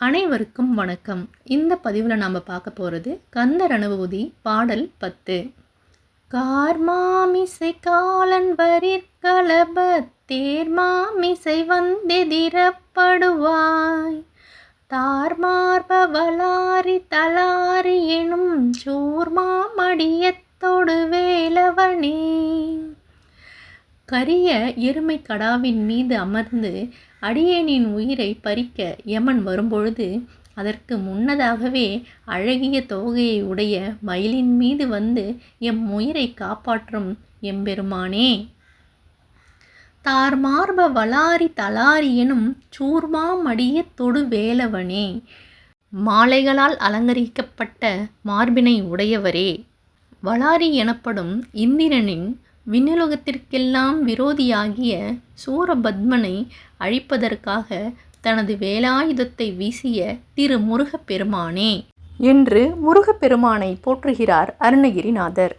அனைவருக்கும் வணக்கம். இந்த பதிவில் நாம் பார்க்க போகிறது கந்தர் அனுபூதி பாடல் பத்து. கார்மாமிசை காலன் வரிற்கலப தேர்மாமிசை வந்தெதிரப்படுவாய். தார்மார்ப வலாரி தலாரி எனும் சூர்மாமடியத்தொடு வேலவனே. கரிய எருமை கடாவின் மீது அமர்ந்து அடியேனின் உயிரை பறிக்க யமன் வரும்பொழுது அதற்கு முன்னதாகவே அழகிய தோகையை உடைய மயிலின் மீது வந்து எம் உயிரை காப்பாற்றும் எம்பெருமானே. தார்மார்ப வலாரி தலாரி எனும் சூர்மாமடிய தொடு வேலவனே. மாலைகளால் அலங்கரிக்கப்பட்ட மார்பினை உடையவரே. வளாரி எனப்படும் இந்திரனின் விண்ணுலகத்திற்கெல்லாம் விரோதியாகிய சூரபத்மனை அழிப்பதற்காக தனது வேலாயுதத்தை வீசிய திரு முருகப்பெருமானே. என்று முருகப்பெருமானை போற்றுகிறார் அருணகிரிநாதர்.